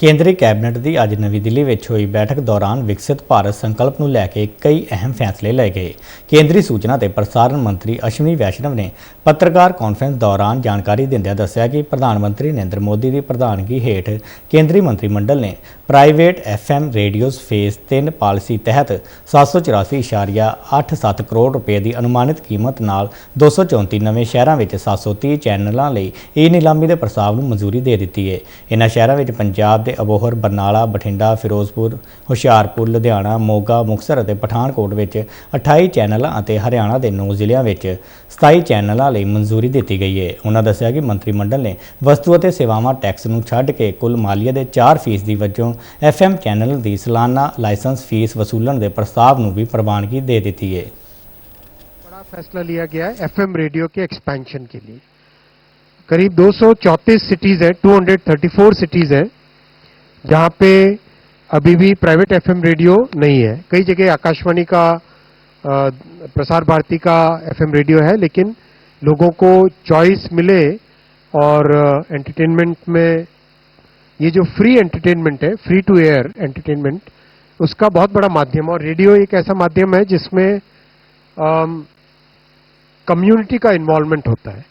ਕੇਂਦਰੀ ਕੈਬਨਿਟ ਦੀ ਅੱਜ ਨਵੀਂ ਦਿੱਲੀ ਵਿੱਚ ਹੋਈ ਬੈਠਕ ਦੌਰਾਨ ਵਿਕਸਿਤ ਭਾਰਤ ਸੰਕਲਪ ਨੂੰ ਲੈ ਕੇ ਕਈ ਅਹਿਮ ਫੈਸਲੇ ਲਏ ਗਏ। ਕੇਂਦਰੀ ਸੂਚਨਾ ਤੇ ਪ੍ਰਸਾਰਣ ਮੰਤਰੀ ਅਸ਼ਵਨੀ ਵੈਸ਼ਨਵ ਨੇ ਪੱਤਰਕਾਰ ਕਾਨਫਰੰਸ ਦੌਰਾਨ ਜਾਣਕਾਰੀ ਦਿੰਦਿਆਂ ਦੱਸਿਆ ਕਿ ਪ੍ਰਧਾਨ ਮੰਤਰੀ ਨਰਿੰਦਰ ਮੋਦੀ ਦੀ ਪ੍ਰਧਾਨਗੀ ਹੇਠ ਕੇਂਦਰੀ ਮੰਤਰੀ ਮੰਡਲ ਨੇ private FM radios phase 3 policy ਤਹਿਤ 784.87 ਕਰੋੜ ਰੁਪਏ ਦੀ ਅਨੁਮਾਨਿਤ ਕੀਮਤ ਨਾਲ 234 ਨਵੇਂ ਸ਼ਹਿਰਾਂ ਵਿੱਚ 730 ਚੈਨਲਾਂ ਲਈ ਈ ਨਿਲਾਮੀ ਦੇ ਪ੍ਰਸਤਾਵ ਨੂੰ ਮਨਜ਼ੂਰੀ ਦੇ ਦਿੱਤੀ ਹੈ ਇਨ੍ਹਾਂ ਸ਼ਹਿਰਾਂ ਵਿੱਚ ਪੰਜਾਬ ਦੇ ਅਬੋਹਰ ਬਰਨਾਲਾ ਬਠਿੰਡਾ ਫਿਰੋਜ਼ਪੁਰ ਹੁਸ਼ਿਆਰਪੁਰ ਲੁਧਿਆਣਾ ਮੋਗਾ ਮੁਕਤਸਰ ਅਤੇ ਪਠਾਨਕੋਟ ਵਿੱਚ 28 ਚੈਨਲਾਂ ਅਤੇ ਹਰਿਆਣਾ ਦੇ 9 ਜ਼ਿਲ੍ਹਿਆਂ ਵਿੱਚ 27 ਚੈਨਲਾਂ ਲਈ ਮਨਜ਼ੂਰੀ ਦਿੱਤੀ ਗਈ ਹੈ ਉਹਨਾਂ ਦੱਸਿਆ ਕਿ ਮੰਤਰੀ ਮੰਡਲ ਨੇ ਵਸਤੂ ਅਤੇ ਸੇਵਾਵਾਂ ਟੈਕਸ ਨੂੰ ਛੱਡ ਕੇ ਕੁੱਲ ਮਾਲੀਆ ਦੇ 4% ਦੀ ਵਜੋਂ ਐਫਐਮ ਚੈਨਲ ਦੀ ਸਾਲਾਨਾ ਲਾਇਸੈਂਸ ਫੀਸ ਵਸੂਲਣ ਦੇ ਪ੍ਰਸਤਾਵ ਨੂੰ ਵੀ ਪ੍ਰਵਾਨਗੀ ਦੇ ਦਿੱਤੀ ਹੈ बड़ा फैसला लिया गया है एफएम रेडियो के एक्सपेंशन के लिए करीब 234 सिटीज है 234 सिटीज है जहाँ पे अभी भी प्राइवेट एफएम रेडियो नहीं है। कई जगह आकाशवाणी का प्रसार भारती का एफएम रेडियो है, लेकिन लोगों को चॉइस मिले और एंटरटेनमेंट में ये जो फ्री एंटरटेनमेंट है फ्री टू एयर एंटरटेनमेंट उसका बहुत बड़ा माध्यम और रेडियो एक ऐसा माध्यम है जिसमें कम्युनिटी का इन्वॉल्वमेंट होता है।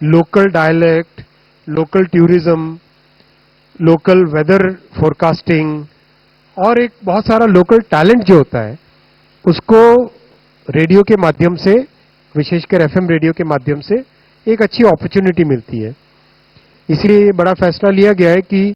Local dialect local tourism local weather forecasting और एक बहुत सारा लोकल टैलेंट जो होता है, उसको रेडियो के माध्यम से विशेषकर एफएम रेडियो के माध्यम से एक अच्छी अपॉर्चुनिटी मिलती है। इसलिए बड़ा फैसला लिया गया है कि